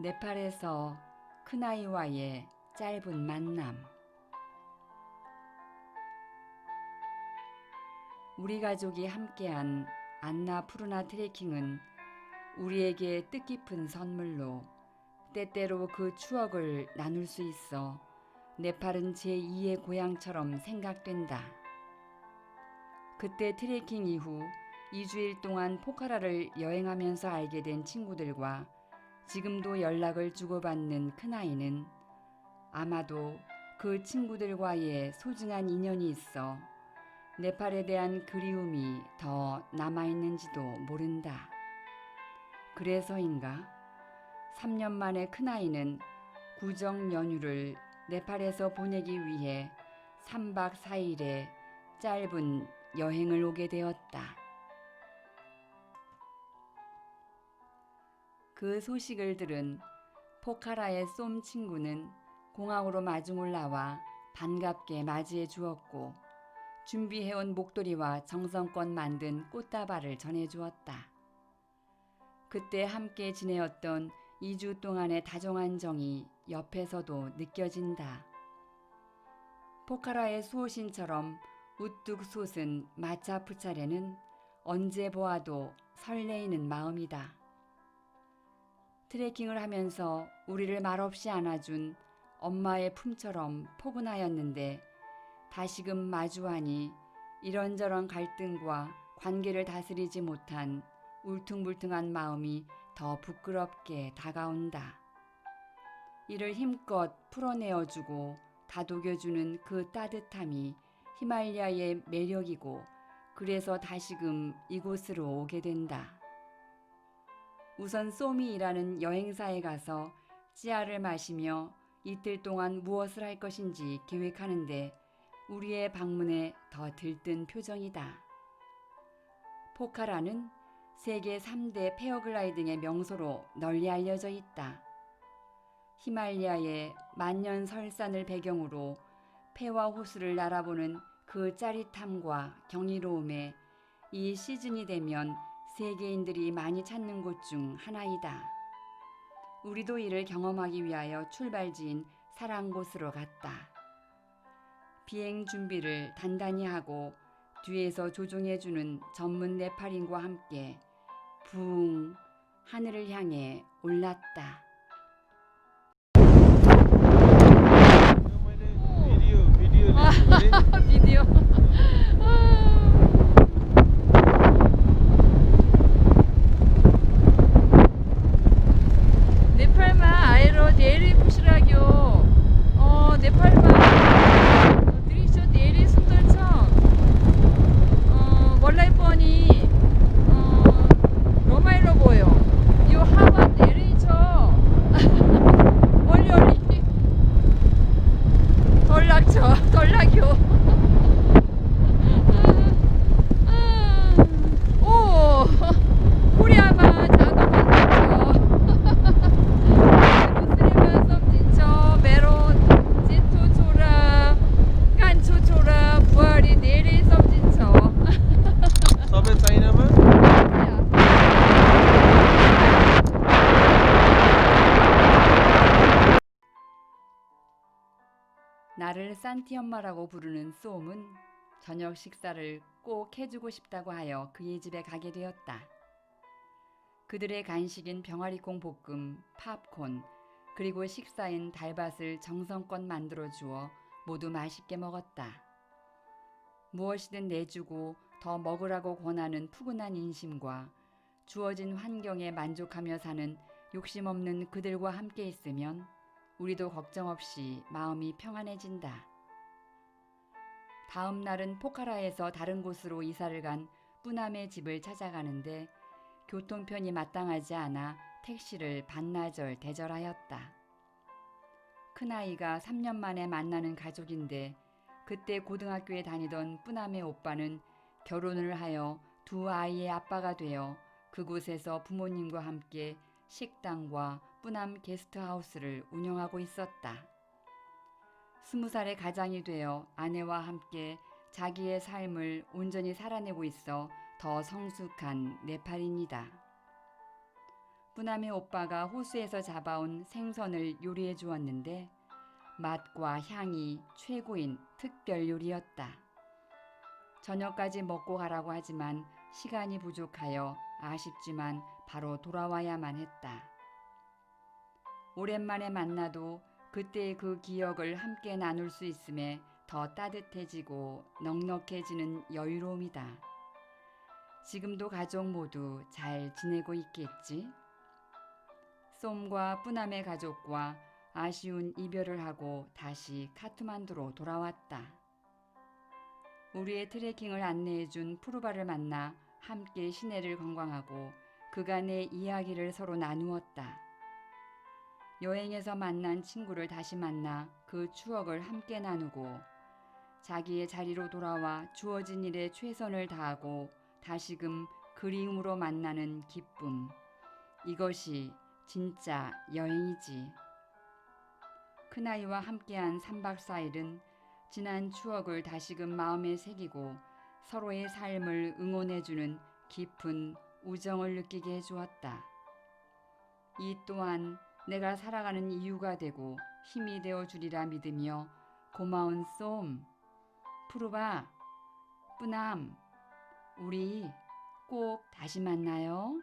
네팔에서 큰아이와의 짧은 만남. 우리 가족이 함께한 안나 푸르나 트레킹은 우리에게 뜻깊은 선물로 때때로 그 추억을 나눌 수 있어 네팔은 제2의 고향처럼 생각된다. 그때 트레킹 이후 2주일 동안 포카라를 여행하면서 알게 된 친구들과 지금도 연락을 주고받는 큰아이는 아마도 그 친구들과의 소중한 인연이 있어 네팔에 대한 그리움이 더 남아있는지도 모른다. 그래서인가 3년 만에 큰아이는 구정 연휴를 네팔에서 보내기 위해 3박 4일의 짧은 여행을 오게 되었다. 그 소식을 들은 포카라의 쏨 친구는 공항으로 마중을 나와 반갑게 맞이해 주었고 준비해온 목도리와 정성껏 만든 꽃다발을 전해 주었다. 그때 함께 지내었던 2주 동안의 다정한 정이 옆에서도 느껴진다. 포카라의 수호신처럼 우뚝 솟은 마차 푸차레는 언제 보아도 설레이는 마음이다. 트레킹을 하면서 우리를 말없이 안아준 엄마의 품처럼 포근하였는데 다시금 마주하니 이런저런 갈등과 관계를 다스리지 못한 울퉁불퉁한 마음이 더 부끄럽게 다가온다. 이를 힘껏 풀어내어주고 다독여주는 그 따뜻함이 히말리아의 매력이고 그래서 다시금 이곳으로 오게 된다. 우선 일하는 여행사에 가서 찌아를 마시며 이틀 동안 무엇을 할 것인지 계획하는데 우리의 방문에 더 들뜬 표정이다. 포카라는 세계 3대 페어글라이딩의 명소로 널리 알려져 있다. 히말리아의 만년 설산을 배경으로 폐와 호수를 날아보는 그 짜릿함과 경이로움에 이 시즌이 되면 세계인들이 많이 찾는 곳 중 하나이다. 우리도 이를 경험하기 위하여 출발지인 사랑곳으로 갔다. 비행 준비를 단단히 하고 뒤에서 조종해주는 전문 네팔인과 함께 붕 하늘을 향해 올랐다. 아, 비디오 비디오 비디오 어, 나를 산티 엄마라고 부르는 쏨은 저녁 식사를 꼭 해주고 싶다고 하여 그의 집에 가게 되었다. 그들의 간식인 병아리콩 볶음, 팝콘, 그리고 식사인 달밭을 정성껏 만들어 주어 모두 맛있게 먹었다. 무엇이든 내주고 더 먹으라고 권하는 푸근한 인심과 주어진 환경에 만족하며 사는 욕심 없는 그들과 함께 있으면 우리도 걱정 없이 마음이 평안해진다. 다음 날은 포카라에서 다른 곳으로 이사를 간 뿌남의 집을 찾아가는데 교통편이 마땅하지 않아 택시를 반나절 대절하였다. 큰아이가 3년 만에 만나는 가족인데 그때 고등학교에 다니던 뿌남의 오빠는 결혼을 하여 두 아이의 아빠가 되어 그곳에서 부모님과 함께 식당과 뿌남 게스트하우스를 운영하고 있었다. 스무 살의 가장이 되어 아내와 함께 자기의 삶을 온전히 살아내고 있어 더 성숙한 네팔인이다. 뿌남의 오빠가 호수에서 잡아온 생선을 요리해 주었는데 맛과 향이 최고인 특별 요리였다. 저녁까지 먹고 가라고 하지만 시간이 부족하여 아쉽지만 바로 돌아와야만 했다. 오랜만에 만나도 그때의 그 기억을 함께 나눌 수 있음에 더 따뜻해지고 넉넉해지는 여유로움이다. 지금도 가족 모두 잘 지내고 있겠지? 쏨과 뿌남의 가족과 아쉬운 이별을 하고 다시 카트만두로 돌아왔다. 우리의 트레킹을 안내해준 푸르바를 만나 함께 시내를 관광하고 그간의 이야기를 서로 나누었다. 여행에서 만난 친구를 다시 만나 그 추억을 함께 나누고 자기의 자리로 돌아와 주어진 일에 최선을 다하고 다시금 그리움으로 만나는 기쁨. 이것이 진짜 여행이지. 큰아이와 함께한 3박 4일은 지난 추억을 다시금 마음에 새기고 서로의 삶을 응원해주는 깊은 우정을 느끼게 해주었다. 이 또한 내가 살아가는 이유가 되고 힘이 되어 주리라 믿으며 고마운 쏨, 푸르바, 뿌남, 우리 꼭 다시 만나요.